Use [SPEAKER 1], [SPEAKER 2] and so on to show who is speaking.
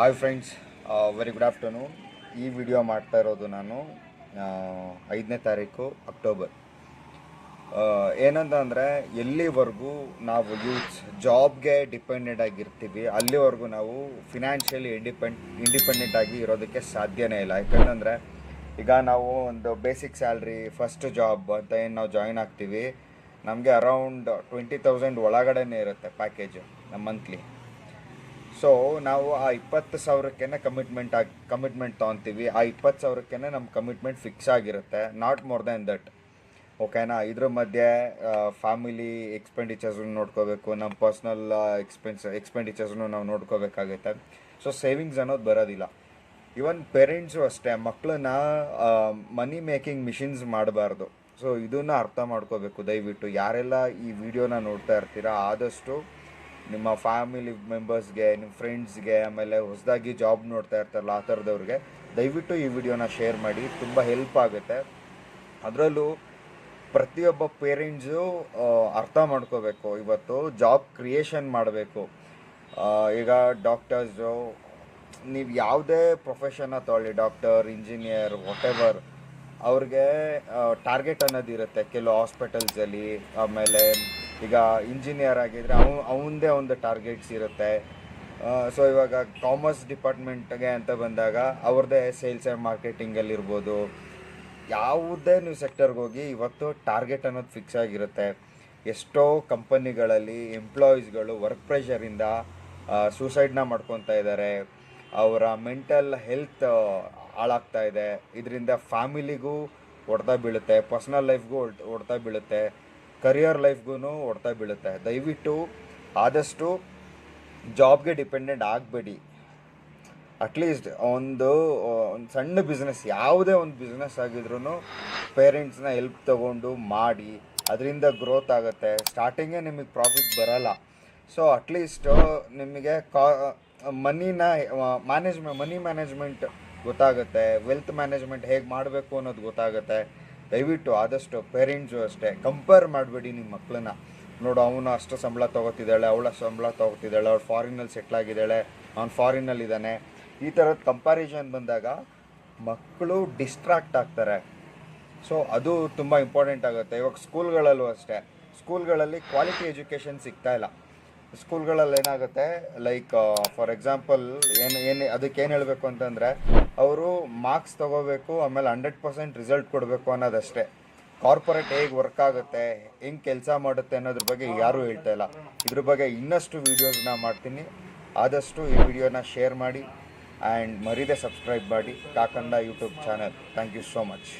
[SPEAKER 1] Hi friends very good afternoon ಈ video ಮಾಡ್ತಾ ಇರೋದು ನಾನು ಐದನೇ ತಾರೀಕು ಅಕ್ಟೋಬರ್ ಏನಂತ ಅಂದರೆ ಎಲ್ಲಿವರೆಗೂ ನಾವು ಯೂತ್ಸ್ ಜಾಬ್ಗೆ ಡಿಪೆಂಡೆಂಟ್ ಆಗಿರ್ತೀವಿ, ಅಲ್ಲಿವರೆಗೂ ನಾವು ಫಿನಾನ್ಷಿಯಲಿ ಇಂಡಿಪೆಂಡ್ ಇಂಡಿಪೆಂಡೆಂಟ್ ಆಗಿ ಇರೋದಕ್ಕೆ ಸಾಧ್ಯನೇ ಇಲ್ಲ. ಯಾಕಂತಂದರೆ, ಈಗ ನಾವು ಒಂದು ಬೇಸಿಕ್ ಸ್ಯಾಲ್ರಿ ಫಸ್ಟ್ ಜಾಬ್ ಅಂತ ಏನು ನಾವು ಜಾಯಿನ್ ಆಗ್ತೀವಿ, ನಮಗೆ ಅರೌಂಡ್ ಟ್ವೆಂಟಿ ತೌಸಂಡ್ ಒಳಗಡೆನೇ ಇರುತ್ತೆ ಪ್ಯಾಕೇಜು ನಮ್ಮ ಮಂತ್ಲಿ ಸೊ ನಾವು ಆ ಇಪ್ಪತ್ತು ಸಾವಿರಕ್ಕೇ ಕಮಿಟ್ಮೆಂಟ್ ಆಗಿ ಕಮಿಟ್ಮೆಂಟ್ ತೊಗೊತೀವಿ. ಆ ಇಪ್ಪತ್ತು ಸಾವಿರಕ್ಕೇ ನಮ್ಮ ಕಮಿಟ್ಮೆಂಟ್ ಫಿಕ್ಸ್ ಆಗಿರುತ್ತೆ. ನಾಟ್ ಮೋರ್ ದ್ಯಾನ್ ದಟ್ ಓಕೆನಾ ಇದ್ರ ಮಧ್ಯೆ ಫ್ಯಾಮಿಲಿ ಎಕ್ಸ್ಪೆಂಡಿಚರ್ಸ್ನು ನೋಡ್ಕೋಬೇಕು. ನಮ್ಮ ಪರ್ಸ್ನಲ್ ಎಕ್ಸ್ಪೆನ್ಸ್ ಎಕ್ಸ್ಪೆಂಡಿಚರ್ಸ್ನು ನಾವು ನೋಡ್ಕೋಬೇಕಾಗುತ್ತೆ. ಸೊ ಸೇವಿಂಗ್ಸ್ ಅನ್ನೋದು ಬರೋದಿಲ್ಲ. ಇವನ್ ಪೇರೆಂಟ್ಸು ಅಷ್ಟೇ ಮಕ್ಕಳನ್ನ ಮನಿ ಮೇಕಿಂಗ್ ಮಿಷಿನ್ಸ್ ಮಾಡಬಾರ್ದು. ಸೊ ಇದನ್ನು ಅರ್ಥ ಮಾಡ್ಕೋಬೇಕು ದಯವಿಟ್ಟು. ಯಾರೆಲ್ಲ ಈ ವಿಡಿಯೋನ ನೋಡ್ತಾ ಇರ್ತೀರಾ, ಆದಷ್ಟು ನಿಮ್ಮ ಫ್ಯಾಮಿಲಿ ಮೆಂಬರ್ಸ್ಗೆ ನಿಮ್ಮ ಫ್ರೆಂಡ್ಸ್ಗೆ ಆಮೇಲೆ ಹೊಸದಾಗಿ ಜಾಬ್ ನೋಡ್ತಾ ಇರ್ತಾರಲ್ಲ ಆ ಥರದವ್ರಿಗೆ, ದಯವಿಟ್ಟು ಈ ವಿಡಿಯೋನ ಶೇರ್ ಮಾಡಿ, ತುಂಬ ಹೆಲ್ಪ್ ಆಗುತ್ತೆ. ಅದರಲ್ಲೂ ಪ್ರತಿಯೊಬ್ಬ ಪೇರೆಂಟ್ಸು ಅರ್ಥ ಮಾಡ್ಕೋಬೇಕು. ಇವತ್ತು ಜಾಬ್ ಕ್ರಿಯೇಷನ್ ಮಾಡಬೇಕು. ಈಗ ಡಾಕ್ಟರ್ಸು ನೀವು ಯಾವುದೇ ಪ್ರೊಫೆಷನ್ನ ತೊಗೊಳ್ಳಿ ಡಾಕ್ಟರ್ ಇಂಜಿನಿಯರ್ ವಾಟೆವರ್ ಅವ್ರಿಗೆ ಟಾರ್ಗೆಟ್ ಅನ್ನೋದಿರುತ್ತೆ. ಕೆಲವು ಹಾಸ್ಪಿಟಲ್ಸಲ್ಲಿ ಆಮೇಲೆ ಈಗ ಇಂಜಿನಿಯರ್ ಆಗಿದ್ರೆ ಅವ, ಅವಂದೇ ಒಂದು ಟಾರ್ಗೆಟ್ಸ್ ಇರುತ್ತೆ. ಸೊ ಇವಾಗ ಕಾಮರ್ಸ್ ಡಿಪಾರ್ಟ್ಮೆಂಟ್ಗೆ ಅಂತ ಬಂದಾಗ ಅವ್ರದ್ದೇ ಸೇಲ್ಸ್ ಆ್ಯಂಡ್ ಮಾರ್ಕೆಟಿಂಗಲ್ಲಿ ಇರ್ಬೋದು. ಯಾವುದೇ ನೀವು ಸೆಕ್ಟರ್ಗೆ ಹೋಗಿ ಇವತ್ತು ಟಾರ್ಗೆಟ್ ಅನ್ನೋದು ಫಿಕ್ಸ್ ಆಗಿರುತ್ತೆ. ಎಷ್ಟೋ ಕಂಪನಿಗಳಲ್ಲಿ ಎಂಪ್ಲಾಯೀಸ್ಗಳು ವರ್ಕ್ ಪ್ರೆಷರಿಂದ ಸೂಸೈಡ್ನ ಮಾಡ್ಕೊತಾ ಇದ್ದಾರೆ ಅವರ ಮೆಂಟಲ್ ಹೆಲ್ತ್ ಹಾಳಾಗ್ತಾ ಇದೆ. ಇದರಿಂದ ಫ್ಯಾಮಿಲಿಗೂ ಹೊಡೆತ ಬೀಳುತ್ತೆ ಪರ್ಸ್ನಲ್ ಲೈಫ್ಗೂ ಹೊಡ್ತಾ ಬೀಳುತ್ತೆ. ಕರಿಯರ್ ಲೈಫ್ಗೂ ಹೊಡೆತ ಬೀಳುತ್ತೆ. ದಯವಿಟ್ಟು ಆದಷ್ಟು ಜಾಬ್ಗೆ ಡಿಪೆಂಡೆಂಟ್ ಆಗಬೇಡಿ. ಅಟ್ಲೀಸ್ಟ್ ಒಂದು ಒಂದು ಸಣ್ಣ ಬಿಸ್ನೆಸ್ ಯಾವುದೇ ಒಂದು ಬಿಸ್ನೆಸ್ ಆಗಿದ್ರೂ ಪೇರೆಂಟ್ಸ್ನ ಹೆಲ್ಪ್ ತಗೊಂಡು ಮಾಡಿ, ಅದರಿಂದ ಗ್ರೋತ್ ಆಗುತ್ತೆ. ಸ್ಟಾರ್ಟಿಂಗೇ ನಿಮಗೆ ಪ್ರಾಫಿಟ್ ಬರಲ್ಲ. ಸೊ ಅಟ್ಲೀಸ್ಟು ನಿಮಗೆ ಕಾ, ಮನಿನ ಮ್ಯಾನೇಜ್ಮೆ ಮನಿ ಮ್ಯಾನೇಜ್ಮೆಂಟ್ ಗೊತ್ತಾಗುತ್ತೆ. ವೆಲ್ತ್ ಮ್ಯಾನೇಜ್ಮೆಂಟ್ ಹೇಗೆ ಮಾಡಬೇಕು ಅನ್ನೋದು ಗೊತ್ತಾಗುತ್ತೆ. ದಯವಿಟ್ಟು ಆದಷ್ಟು ಪೇರೆಂಟ್ಸು ಅಷ್ಟೇ ಕಂಪೇರ್ ಮಾಡಬೇಡಿ ನಿಮ್ಮ ಮಕ್ಕಳನ್ನ ನೋಡು, ಅವನು ಅಷ್ಟು ಸಂಬಳ ತೊಗೋತಿದ್ದಾಳೆ, ಅವಳ ಸಂಬಳ ತೊಗೋತಿದ್ದಾಳೆ, ಅವಳು ಫಾರಿನಲ್ಲಿ ಸೆಟ್ಲ್ ಆಗಿದ್ದಾಳೆ, ಅವ್ನು ಫಾರಿನಲ್ಲಿ ಇದ್ದಾನೆ. ಈ ಥರದ ಕಂಪ್ಯಾರಿಸನ್ ಬಂದಾಗ ಮಕ್ಕಳು ಡಿಸ್ಟ್ರಾಕ್ಟ್ ಆಗ್ತಾರೆ. ಸೊ ಅದು ತುಂಬ ಇಂಪಾರ್ಟೆಂಟ್ ಆಗುತ್ತೆ. ಇವಾಗ ಸ್ಕೂಲ್ಗಳಲ್ಲೂ ಅಷ್ಟೇ. ಸ್ಕೂಲ್ಗಳಲ್ಲಿ ಕ್ವಾಲಿಟಿ ಎಜುಕೇಷನ್ ಸಿಗ್ತಾ ಇಲ್ಲ. ಸ್ಕೂಲ್ಗಳಲ್ಲಿ ಏನಾಗುತ್ತೆ ಲೈಕ್ ಫಾರ್ ಎಕ್ಸಾಂಪಲ್ ಏನು ಏನು ಅದಕ್ಕೆ ಏನು ಹೇಳಬೇಕು ಅಂತಂದರೆ, ಅವರು ಮಾರ್ಕ್ಸ್ ತೊಗೋಬೇಕು, ಆಮೇಲೆ ಹಂಡ್ರೆಡ್ ಪರ್ಸೆಂಟ್ ರಿಸಲ್ಟ್ ಕೊಡಬೇಕು ಅನ್ನೋದಷ್ಟೇ. ಕಾರ್ಪೊರೇಟ್ ಹೇಗೆ ವರ್ಕ್ ಆಗುತ್ತೆ, ಹೆಂಗೆ ಕೆಲಸ ಮಾಡುತ್ತೆ ಅನ್ನೋದ್ರ ಬಗ್ಗೆ ಯಾರೂ ಹೇಳ್ತಾ ಇಲ್ಲ. ಇದ್ರ ಬಗ್ಗೆ ಇನ್ನಷ್ಟು ವೀಡಿಯೋಸ್ನ ಮಾಡ್ತೀನಿ. ಆದಷ್ಟು ಈ ವಿಡಿಯೋನ ಶೇರ್ ಮಾಡಿ ಆ್ಯಂಡ್ ಮರೀದೆ ಸಬ್ಸ್ಕ್ರೈಬ್ ಮಾಡಿ ಕಾಕಂಡ YouTube channel thank you so much